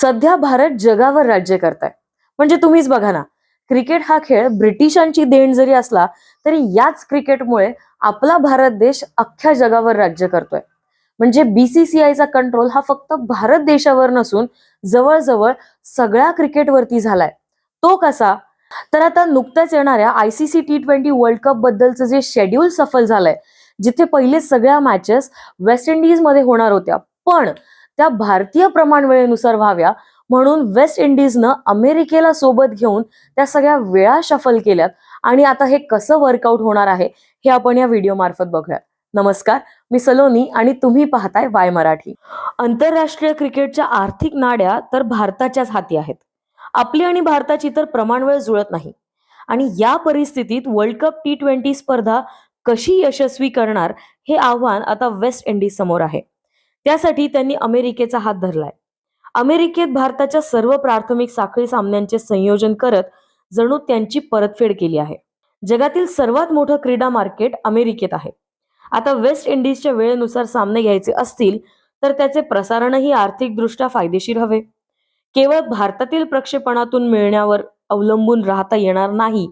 सध्या भारत जगावर राज्य करताय. म्हणजे तुम्हीच बघा ना क्रिकेट हा खेळ ब्रिटिशांची देण जरी असला तरी याच क्रिकेटमुळे आपला भारत देश अख्ख्या जगावर राज्य करतोय. म्हणजे बीसीसीआयचा कंट्रोल हा फक्त भारत देशावर नसून जवळजवळ सगळ्या क्रिकेटवरती झालाय. तो कसा? तर आता नुकत्याच येणाऱ्या ICC T twenty world cup बद्दलचं जे शेड्यूल सफल झालंय जिथे पहिले सगळ्या मॅचेस वेस्ट इंडिजमध्ये होणार होत्या. पण त्या भारतीय प्रमाण वेळेनुसार व्हाव्या म्हणून वेस्ट इंडिजनं अमेरिकेला सोबत घेऊन त्या सगळ्या वेळा शफल केल्यात. आणि आता हे कसं वर्कआउट होणार आहे हे आपण या व्हिडिओ मार्फत बघूयात. नमस्कार मी सलोनी आणि तुम्ही पाहताय वाय मराठी. आंतरराष्ट्रीय क्रिकेटच्या आर्थिक नाड्या तर भारताच्याच हाती आहेत. आपली आणि भारताची तर प्रमाण वेळ जुळत नाही. आणि या परिस्थितीत वर्ल्ड कप टी ट्वेंटी स्पर्धा कशी यशस्वी करणार हे आव्हान आता वेस्ट इंडिज समोर आहे. त्यासाठी त्यांनी अमेरिकेचा हात धरलाय. अमेरिकेत भारताच्या सर्व प्राथमिक साखळी सामन्यांचे संयोजन करत जणू त्यांची परतफेड केली आहे. जगातील सर्वात मोठं क्रीडा मार्केट अमेरिकेत आहे. आता वेस्ट इंडिजच्या वेळेनुसार सामने घ्यायचे असतील तर त्याचे प्रसारणही आर्थिकदृष्ट्या फायदेशीर हवे. केवळ भारतातील प्रक्षेपणातून मिळण्यावर अवलंबून राहता येणार नाही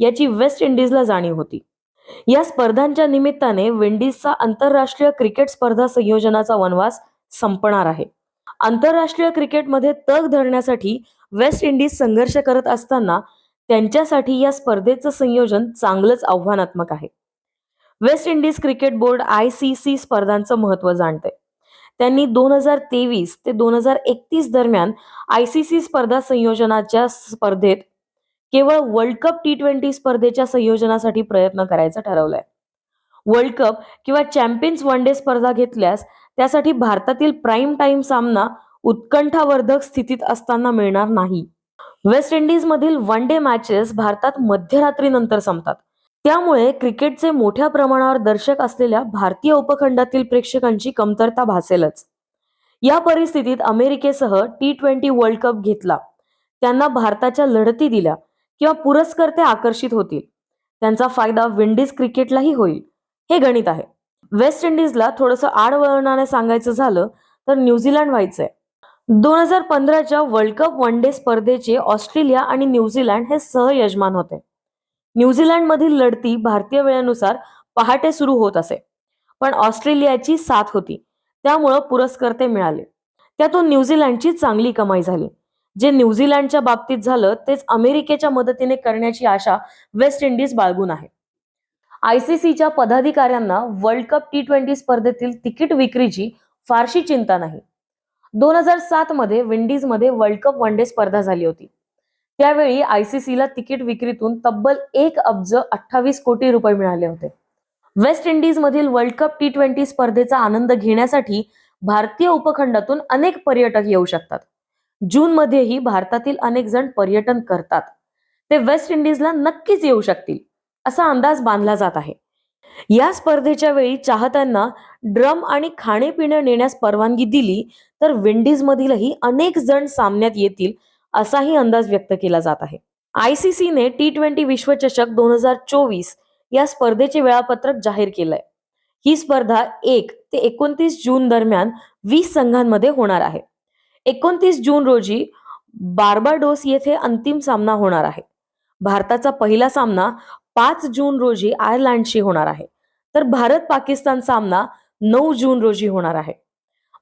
याची वेस्ट इंडिजला जाणीव होती. या स्पर्धांच्या निमित्ताने विंडीजचा आंतरराष्ट्रीय क्रिकेट स्पर्धा संयोजनाचा वनवास संपणार आहे. आंतरराष्ट्रीय क्रिकेटमध्ये तग धरण्यासाठी वेस्ट इंडिज संघर्ष करत असताना त्यांच्यासाठी या स्पर्धेचं संयोजन चांगलंच आव्हानात्मक आहे. West Indies cricket board I C C स्पर्धांचं महत्त्व जाणते. त्यांनी दोन हजार तेवीस ते दोन हजार एकतीस दरम्यान आय सी सी स्पर्धा संयोजनाच्या स्पर्धेत केवळ वर्ल्ड कप टी ट्वेंटी स्पर्धेच्या संयोजनासाठी प्रयत्न करायचा ठरवलाय. वर्ल्ड कप किंवा चॅम्पियन्स वन डे स्पर्धा घेतल्यास त्यासाठी भारतातील प्राईम टाइम सामना उत्कंठावर्धक स्थितीत असताना मिळणार नाही. वेस्ट इंडिज मधील वन डे मॅचेस भारतात मध्यरात्रीनंतर संपतात. त्यामुळे क्रिकेटचे मोठ्या प्रमाणावर दर्शक असलेल्या भारतीय उपखंडातील प्रेक्षकांची कमतरता भासेलच. या परिस्थितीत अमेरिकेसह टी ट्वेंटी वर्ल्ड कप घेतला. त्यांना भारताच्या लढती दिल्या. किंवा पुरस्कर्ते आकर्षित होतील. त्यांचा फायदा विंडीज क्रिकेटलाही होईल. हे गणित आहे. वेस्ट इंडिजला थोडंसं आडवळणाने सांगायचं झालं तर न्यूझीलंड व्हायचंय. दोन हजार पंधराच्या वर्ल्ड कप वन डे स्पर्धेचे ऑस्ट्रेलिया आणि न्यूझीलंड हे सहयजमान होते. न्यूझीलंड मधील लढती भारतीय वेळेनुसार पहाटे सुरू होत असे. पण ऑस्ट्रेलियाची साथ होती. त्यामुळं पुरस्कर्ते मिळाले. त्यातून न्यूझीलंडची चांगली कमाई झाली. जे न्यूझीलंडच्या बाबतीत झालं तेच अमेरिकेच्या मदतीने करण्याची आशा वेस्ट इंडिज बाळगून आहे. आयसीसीच्या पदाधिकाऱ्यांना वर्ल्ड कप टी ट्वेंटी स्पर्धेतील तिकीट विक्रीची फारशी चिंता नाही. दोन हजार सात मध्ये विंडीजमध्ये वर्ल्ड कप वन डे स्पर्धा झाली होती. त्यावेळी आयसीसीला तिकीट विक्रीतून तब्बल एक अब्ज अठ्ठावीस कोटी रुपये मिळाले होते. वेस्ट इंडिजमधील वर्ल्ड कप टी ट्वेंटी स्पर्धेचा आनंद घेण्यासाठी भारतीय उपखंडातून अनेक पर्यटक येऊ शकतात. जून मध्येही भारतातील अनेक जण पर्यटन करतात. ते वेस्ट इंडिजला नक्कीच येऊ शकतील असा अंदाज बांधला जात आहे. या स्पर्धेच्या वेळी चाहत्यांना ड्रम आणि खाणेपिणे नेण्यास परवानगी दिली तर विंडीजमधीलही अनेक जण सामन्यात येतील असाही अंदाज व्यक्त केला जात आहे. आयसीसीने टी ट्वेंटी विश्वचषक दोन हजार चोवीस या स्पर्धेचे वेळापत्रक जाहीर केलंय. ही स्पर्धा एक ते एकोणतीस जून दरम्यान वीस संघांमध्ये होणार आहे. एकोणतीस जून रोजी बार्बाडोस येथे अंतिम सामना होणार आहे. भारताचा पहिला सामना पाच जून रोजी आयर्लंडशी होणार आहे. तर भारत पाकिस्तान सामना नऊ जून रोजी होणार आहे.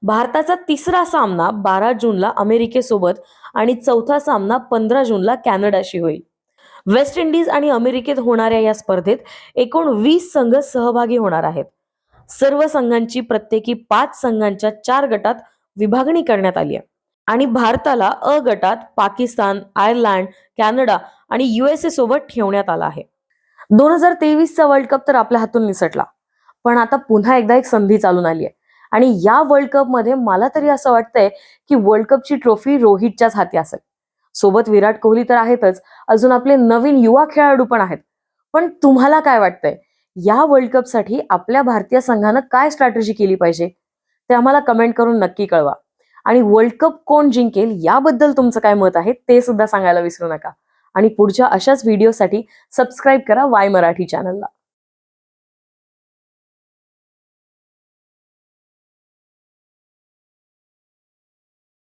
भारताचा तिसरा सामना बारा जूनला अमेरिकेसोबत आणि चौथा सामना पंधरा जूनला कॅनडाशी होईल. वेस्ट इंडिज आणि अमेरिकेत होणाऱ्या या स्पर्धेत एकूण वीस संघ सहभागी होणार आहेत. सर्व संघांची प्रत्येकी पाच संघांच्या चार गटात विभागणी करण्यात आली आहे. आणि भारताला अ गटात पाकिस्तान आयर्लंड कॅनडा आणि युएसए सोबत ठेवण्यात आला आहे. दोन हजार तेवीसचा वर्ल्ड कप तर आपल्या हातून निसटला. पण आता पुन्हा एकदा एक संधी चालून आली आहे. आणि या वर्ल्ड कपमध्ये मला तरी असं वाटतंय की वर्ल्ड कपची ट्रॉफी रोहितच्याच हाती असेल. सोबत विराट कोहली तर आहेतच. अजून आपले नवीन युवा खेळाडू पण आहेत. पण तुम्हाला काय वाटतंय? या वर्ल्ड कपसाठी आपल्या भारतीय संघानं काय स्ट्रॅटेजी केली पाहिजे? ते आम्हाला कमेंट करून नक्की कळवा. आणि वर्ल्ड कप कोण जिंकेल याबद्दल तुमचं काय मत आहे ते सुद्धा सांगायला विसरू नका. आणि पुढच्या अशाच व्हिडिओसाठी सबस्क्राईब करा वाय मराठी चॅनलला